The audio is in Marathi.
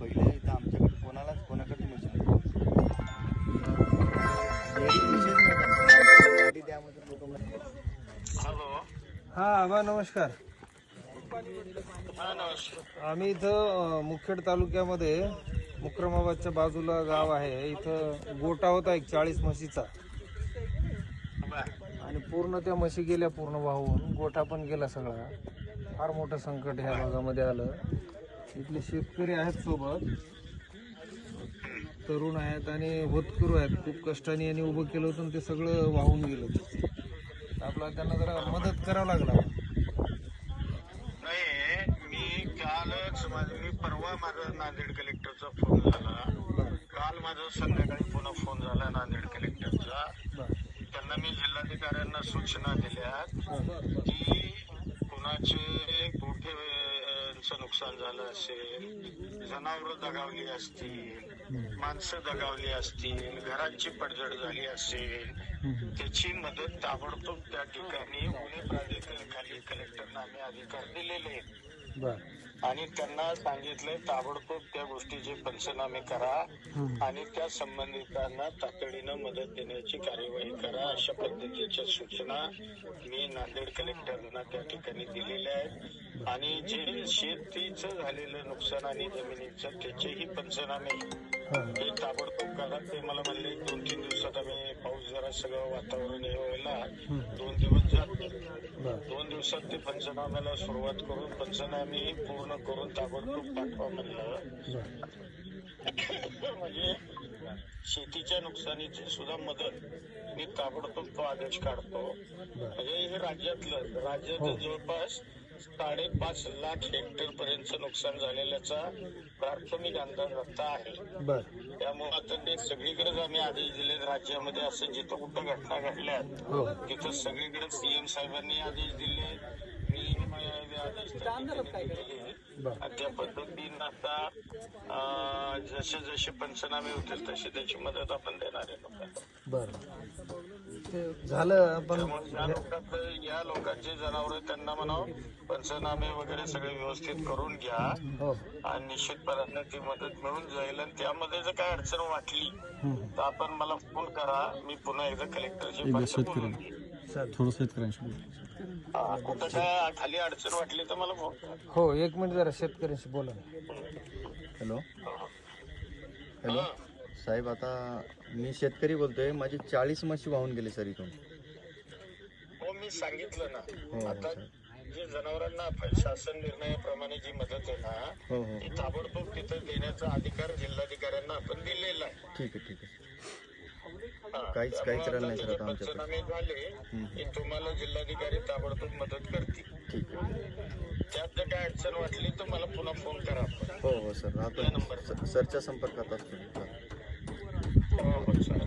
पहिले इथं आमच्याकडे कोणालाच कोणाकडे मशीन नाही. हॅलो. हा आबा नमस्कार. हा नमस्कार आम्ही इथं मुखेड तालुक्यामध्ये मुक्रमाबादच्या बाजूला गाव आहे. इथं गोटा होता एक चाळीस म्हशीचा. आणि पूर्ण त्या म्हशी गेल्या पूर्ण वाहून गोठा पण गेला सगळा. फार मोठं संकट ह्या भागामध्ये आलं. इथले शेतकरी आहेत सोबत. तरुण आहेत आणि होतकरू आहेत. खूप कष्टाने यांनी उभं केलं होतं ते सगळं वाहून गेलं तर आपल्याला त्यांना जरा मदत करावं लागला नाही मी कालच माझं मी परवा माझा नांदेड कलेक्टरचा फोन झाला. काल माझा संध्याकाळी पुन्हा फोन झाला नांदेड कलेक्टरचा. त्यांना मी जिल्हाधिकाऱ्यांना सूचना दिल्या की कुणाचे गोठेचं नुकसान झालं असेल जनावरं दगावली असतील माणसं दगावली असतील घरांची पडझड झाली असेल त्याची मदत ताबडतोब त्या ठिकाणी पुणे प्राधिकरणाखाली कलेक्टरना आम्ही अधिकार दिलेले आणि त्यांना सांगितलंय ताबडतोब त्या गोष्टीचे पंचनामे करा आणि त्या संबंधितांना तातडीनं मदत देण्याची कार्यवाही करा अशा पद्धतीच्या सूचना मी नांदेड कलेक्टरना त्या ठिकाणी दिलेल्या आहेत. आणि जे शेतीचं झालेलं नुकसान आणि जमिनीचं त्याचेही पंचनामे. हे. ताबडतोब करा. ते मला म्हणले दोन तीन दिवसात आम्ही पाऊस जरा सगळं वातावरण हे व्हायला दोन दिवस जात दोन दिवसात ते पंचनाम्याला सुरुवात करून पंचनामे पूर्ण करून ताबडतोब पाठवा म्हणलं. म्हणजे शेतीच्या नुकसानीची सुद्धा मदत. मी ताबडतोब तो आदेश काढतो. म्हणजे हे राज्यातलं राज्यात जवळपास साडेपाच लाख हेक्टर पर्यंत नुकसान झालेल्याचा प्राथमिक अंदाज आता आहे. बर. त्यामुळे आता ते सगळीकडेच आम्ही आदेश दिले राज्यामध्ये असं जिथं कुठं घटना घडल्या हो. तिथं सगळीकडे सीएम साहेबांनी आदेश दिले. मी आदेश त्या ठिकाणी दिले. बर. आणि त्या पद्धतीनं आता जसे जसे पंचनामे होतील तशी त्याची मदत आपण देणार आहे लोकांना. बर. ते झालं आपण त्यामुळे या लोकांचं या लोकांचे जनावर त्यांना म्हणावं पंचनामे वगैरे सगळे व्यवस्थित करून घ्या हो. आणि निश्चितपणाने ती मदत मिळून जाईल. आणि त्यामध्ये जर काय अडचण वाटली. तर आपण मला फोन करा. मी पुन्हा एकदा कलेक्टरची पर्यंत बोलून घेईन. चालेल. थोडं शेतकऱ्यांशी हा, कुठं काय खाली अडचण वाटली तर मला फोन करा. हो एक मिनिट जरा शेतकऱ्यांशी बोला ना. हॅलो. हॅलो. साहेब आता मी शेतकरी बोलतोय. माझी चाळीस म्हशी वाहून गेले सर इथून. हो मी सांगितलं ना. हो आता जे जनावरांना शासन निर्णयाप्रमाणे जी मदत आहे ना हो हो. ती ताबडतोब तिथं देण्याचा अधिकार जिल्हाधिकाऱ्यांना आपण दिलेला आहे. ठीक आहे ठीक आहे हा, काहीच- त्यामुळे काहीच राहिलं नाही आता सर त्याचे आता आमच्याकडे. पंचनामे झाले की तुम्हाला जिल्हाधिकारी ताबडतोब मदत करतील. ठीक आहे. त्यात जर काय अडचण वाटली तर मला पुन्हा फोन करा आपण. हो हो सर. या राहतो नंबर स- सरच्या संपर्कात असतो. हो हो चालेल